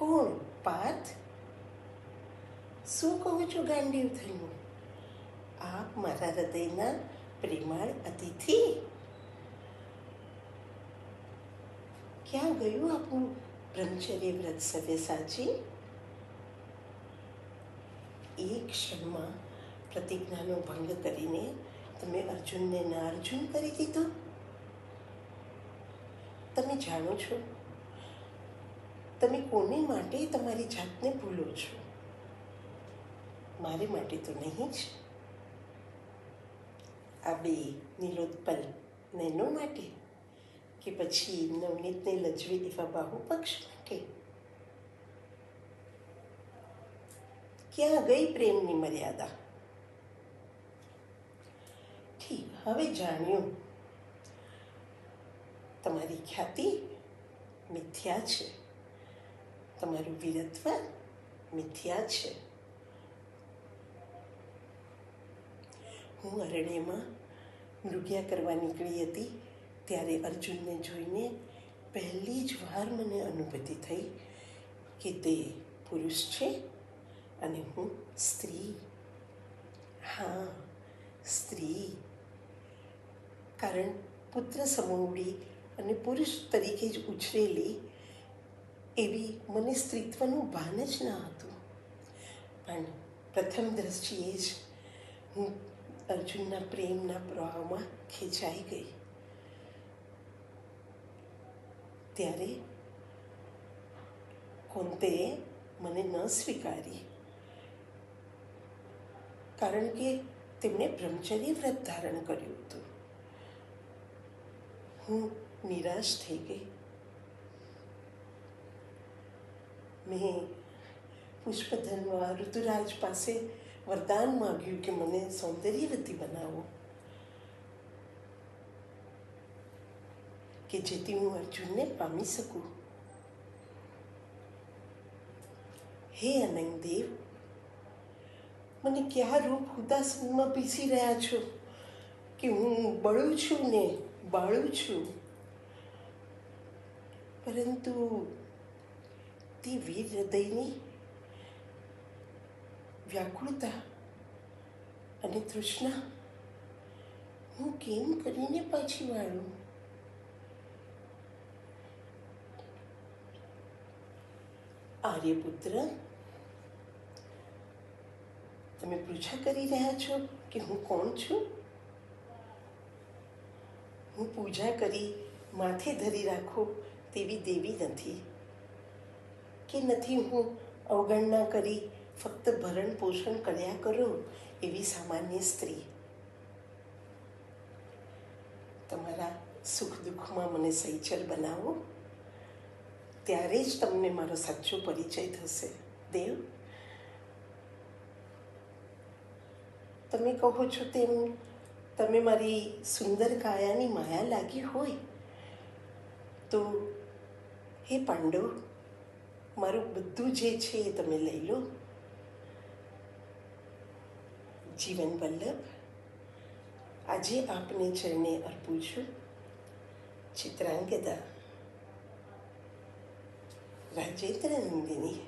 કોણ? પાર્થ? શું કહું છું ગાંડીવ થયું આપ મારા હૃદયના પ્રેમાળ અતિથિ. ક્યાં ગયું આપણું બ્રહ્મચર્ય વ્રત સવ્ય સાચી? એક ક્ષણમાં પ્રતિજ્ઞાનો ભંગ કરીને તમે અર્જુનને ના અર્જુન કરી દીધો? તમે જાણો છો તમે કોને માટે તમારી જાતને ભૂલો છો? મારે માટે તો નહીં જ. આ બે નીલોત્પલ નૈનો માટે કે પછી નવનીતને લજવી એવા બાહુ પક્ષ માટે? ક્યાં ગઈ પ્રેમની મર્યાદા? ઠીક, હવે જાણ્યું. તમારી ખ્યાતિ મિથ્યા છે. તમારું વીરત્વ મિથ્યા છે. હું અરણ્યમાં મૃગ્યા કરવા નીકળી હતી ત્યારે અર્જુનને જોઈને પહેલી જ વાર મને અનુભૂતિ થઈ કે તે પુરુષ છે અને હું સ્ત્રી. હા, સ્ત્રી. કારણ પુત્ર સમોવડી અને પુરુષ તરીકે જ ઉછરેલી એવી મને સ્ત્રીત્વનું ભાન જ ન હતું. પણ પ્રથમ દ્રષ્ટિએ જ હું અર્જુનના પ્રેમના પ્રવાહમાં ખેંચાઈ ગઈ. ત્યારે કોંતેએ મને ન સ્વીકારી. કારણ કે તેમણે બ્રહ્મચર્ય વ્રત ધારણ કર્યું હતું. હું નિરાશ થઈ ગઈ. મેં પુષ્પધનવા ઋતુરાજ પાસે વરદાન માગ્યું કે મને સૌંદર્યવતી બનાવો. કે જેથી હું અર્જુનને પામી શકું. હે અનંગદેવ, મને ક્યાં રૂપ હુદાસનમાં પીસી રહ્યા છો? કે હું બળું છું ને બાળું છું? પરંતુ તે વીર હૃદયની વ્યાકુળતા અને તૃષ્ણા હું કેમ કરીને પાછી વાળું આર્યપુત્ર તમે પૂછા કરી રહ્યા છો કે હું કોણ છું હું પૂજા કરી માથે ધરી રાખો તેવી દેવી નથી કે નથી હું અવગણના કરી ફક્ત ભરણ પોષણ કર્યા કરો એવી સામાન્ય સ્ત્રી. તમારા સુખ દુઃખમાં મને સૈચર બનાવો, ત્યારે જ તમને મારો સાચો પરિચય થશે. દેવ, તમે કહો છો તેમ તમે મારી સુંદર કાયાની માયા લાગી હોય, તો હે પાંડવ મારું બધું જે છે એ તમે લઈ લો. જીવન વલ્લભ, આજે આપને ચરણે અર્પું છું. ચિત્રાંગદા, રાજેન્દ્ર નંદિની.